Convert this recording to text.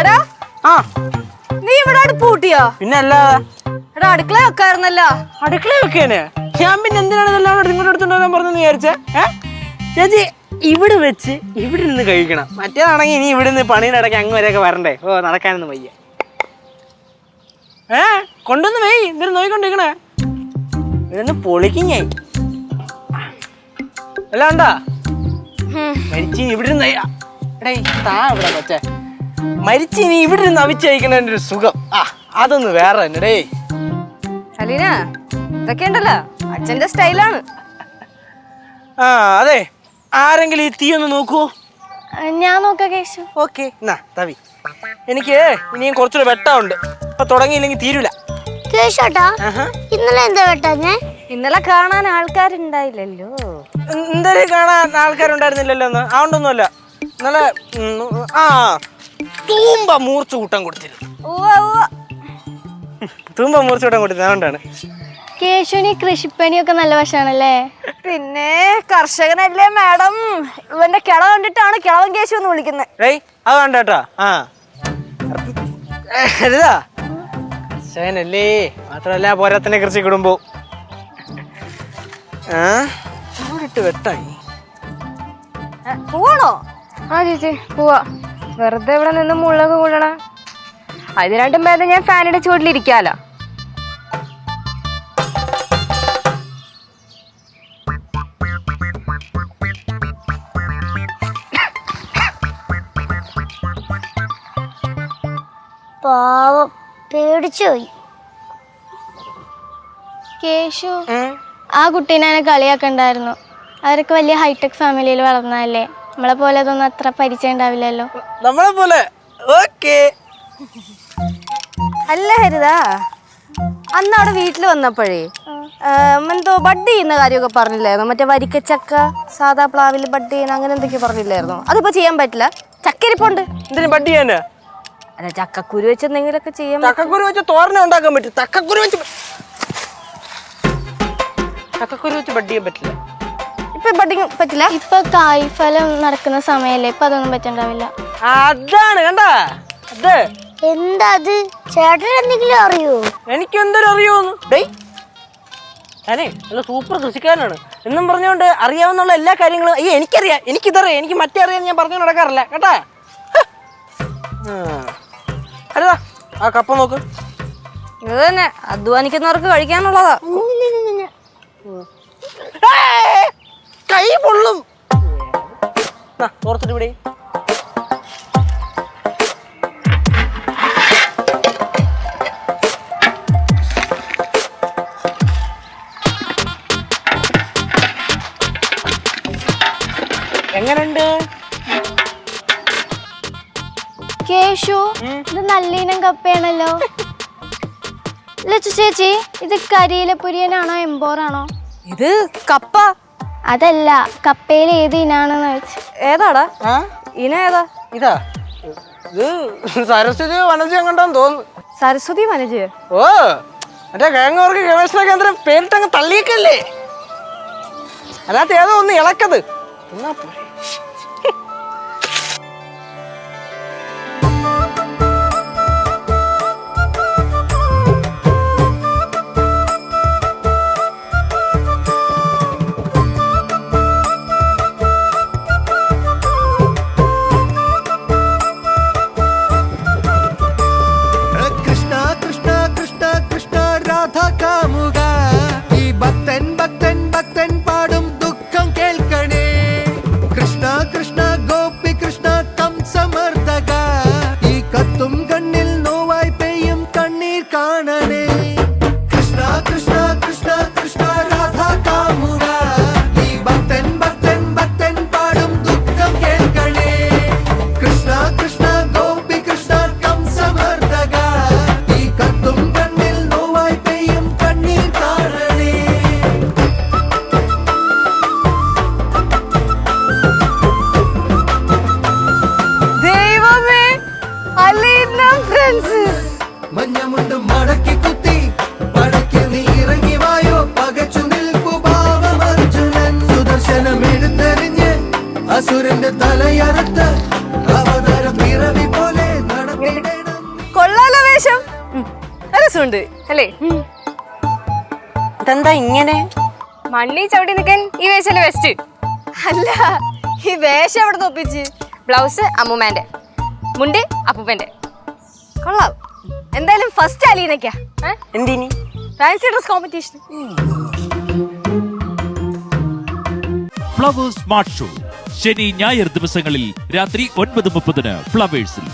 എടാ. ആ. നീ ഇവിടെ അടുപ്പ് കൂട്ടിയോ? പിന്നെ അല്ലാതെ എടാ അടുക്കള വെക്കായിരുന്നല്ലോ. അടുക്കള വെക്കേനെ? ഞാൻ പിന്നെ എന്തിനാണ് ഇതെല്ലാം കൂടെ ഇങ്ങോട്ട് അടുത്ത് വരാൻ പറഞ്ഞെന്ന് വിചാരിച്ചേ? ഏ? ചേച്ചി ഇവിടെ വെച്ച് ഇവിടെ നിന്ന് കഴിക്കണം. മറ്റേതാണെങ്കിൽ ഇനി ഇവിടെ നിന്ന് പണിയിടയ്ക്ക് അങ്ങ് വരെയൊക്കെ വരണ്ടേ? ഓ നടക്കാനൊന്നും വയ്യ. ഏ? കൊണ്ടുവന്ന് വെയ്. എന്തിനും നോക്കിക്കൊണ്ടിരിക്കണേ ഇതൊന്ന് പൊളിക്കിങ്ങായി അല്ല ഉണ്ടാ മരിച്ചിനി ഇവിടെ നിന്ന് എടേ താ ഇവിടെ മറ്റേ. മരിച്ചിനി ഇവിടെ നിന്ന് ഒരു സുഖം. ആ അതൊന്ന് വേറെ തന്നെ ഡേ അലീന ഇതൊക്കെ ഉണ്ടല്ലോ. അച്ഛന്റെ സ്റ്റൈലാണ്. ആ അതെ. ആരെങ്കിലും ഈ തീ ഒന്ന് നോക്കുവോ ഞാൻ നോക്കാം കേശു. ഓക്കെ എന്നാ തവി. എനിക്ക് ഇനിയും കുറച്ചുകൂടെ വെട്ടമുണ്ട് ഇപ്പൊ തുടങ്ങിയില്ലെങ്കിൽ തീരൂല. കേശോട്ടാ ആഹാ. ഇന്നലെ എന്താ വെട്ടാഞ്ഞേ? ഇന്നലെ കാണാൻ ആൾക്കാരുണ്ടായില്ലല്ലോ. എന്തായാലും കാണാൻ ആൾക്കാരുണ്ടായിരുന്നില്ലല്ലോ എന്ന്. അതുകൊണ്ടൊന്നുമല്ല. ഉം, ആ. തൂമ്പ മൂർച്ച കൂട്ടം കൊടുത്തിരുന്നു. തൂമ്പ മൂർച്ച കൂട്ടം കൊടുത്തിരുന്നു. അതുകൊണ്ടാണ്. കേശുവിന് കൃഷിപ്പണിയൊക്കെ നല്ല വശമാണല്ലേ പിന്നെ കർഷകനല്ലേ മാഡം? ഇവന്റെ കിള കണ്ടിട്ടാണ് കിളവൻ കേശു എന്ന് വിളിക്കുന്നത് ഏയ് അത് വേണ്ട കേട്ടോ. ആ. അതാ ശേനല്ലേ മാത്രമല്ല പോരാത്തനെ കൃഷി കിടുമ്പോ ആ. ഇട്ട് വെട്ടായി. പോവാണോ? ആ ചേച്ചി പോവാ. വെറുതെ ഇവിടെ നിന്ന് മുളക് കൂടണ രണ്ടും ഭേദം ഞാൻ ഫാനിന്റെ ചുവട്ടിലിരിക്കാലോ പാവം. പേടിച്ചു പോയി. കേശു ആ കുട്ടീനെ കളിയാക്കണ്ടായിരുന്നു. അവരൊക്കെ വലിയ ഹൈടെക് ഫാമിലിയിൽ വളർന്നതല്ലേ? നമ്മളെ പോലെ അതൊന്നും അത്ര പരിചയം ഉണ്ടാവില്ലല്ലോ. നമ്മളെ പോലെ. ഓക്കേ. അല്ല ഹരിതാ. അന്ന് അവിടെ വീട്ടിൽ വന്നപ്പോഴേ ഏം, എന്തോ ബഡ് ചെയ്യുന്ന കാര്യമൊക്കെ പറഞ്ഞില്ലായിരുന്നു? മറ്റേ വരിക്കച്ചക്ക സാധാ പ്ലാവിൽ ബഡ് ചെയ്യുന്ന അങ്ങനെ എന്തൊക്കെയോ പറഞ്ഞില്ലായിരുന്നു? അതിപ്പോ ചെയ്യാൻ പറ്റില്ല. ചക്കരിപ്പുണ്ട്. എന്തിനു ബഡ് ചെയ്യാന്? അല്ല ചക്കക്കുരു വെച്ച് എന്തെങ്കിലുമൊക്കെ ചെയ്യാൻ ചക്കക്കുരു വെച്ച് തോരന ഉണ്ടാക്കാൻ പറ്റും. ചക്കക്കുരു വെച്ച് ചക്കക്കുരു വെച്ച് ബഡ് ചെയ്യാൻ പറ്റില്ല. ഇപ്പൊ ബഡിങ് പറ്റില്ല? ഇപ്പൊ കായ്ഫലം നടക്കുന്ന സമയല്ലേ ഇപ്പൊ അതൊന്നും പറ്റണ്ടാവില്ല. അതാണ് കണ്ട? അത്. എന്താ അത്? ചേട്ടൻ എന്തെങ്കിലും അറിയോ? എനിക്ക് എന്തൊരു അറിയോന്ന് ഡേയ്. ഞാനേ നല്ല സൂപ്പർ കൃഷിക്കാരനാണ്. എന്നും പറഞ്ഞുകൊണ്ട് അറിയാവുന്ന എല്ലാ കാര്യങ്ങളും അയ്യോ എനിക്കറിയാം. എനിക്കിതറിയാം. എനിക്ക് മറ്റേ അറിയാൻ ഞാൻ പറഞ്ഞു നടക്കാറില്ല. കേട്ടാ? ഹ്. ആ. കപ്പ നോക്ക്. ഇത് തന്നെ അധ്വാനിക്കുന്നവർക്ക് കഴിക്കാനുള്ളതാ. പൊള്ളും ഓർത്തിട്ട് ഇവിടെ. എങ്ങനുണ്ട്? കേശു ഇത് നല്ലീനം കപ്പയാണല്ലോ. ലച്ചു ചേച്ചി ഇത് കരിയിലെ പുരിയനാണോ എംബോറാണോ? ഇത് കപ്പ. അതല്ല കപ്പയിൽ ഏത് ഇനാണെന്ന് വെച്ച്. ഏതാടാ? ആ? ഇന ഏതാ? ഇതാ. ഇത് സരസ്വതി വനജ എങ്ങോട്ടാന്ന് തോന്നുന്നു. സരസ്വതി മനജ് ഓ മറ്റേ കിഴങ്ങൂർക്ക് ഗവേഷണ കേന്ദ്രം പേരിട്ടങ്ങ് തള്ളിയേക്കല്ലേ? അല്ലാത്ത ഏതോ ഒന്ന് ഇളക്കത്. എന്നാ പോരെ. രസമുണ്ട് അല്ലേ? ഇതെന്താ ഇങ്ങനെ? മണ്ണി ചവിട്ടി നിൽക്കാൻ ഈ വേഷല്ലേ വെസ്റ്റ് അല്ല ഈ വേഷം എവിടെ നോപ്പിച്ച് ബ്ലൗസ് അമ്മൂമ്മേന്റെ മുണ്ട് അപ്പൂപ്പന്റെ കൊള്ളാം. എന്തായാലും ഫസ്റ്റ് അലീനക്കാ എന്തിനി? Fancy dress competition flowers smart show ശനി ഞായർ ദിവസങ്ങളിൽ രാത്രി ഒൻപത് മുപ്പതിന് ഫ്ലവേഴ്സിൽ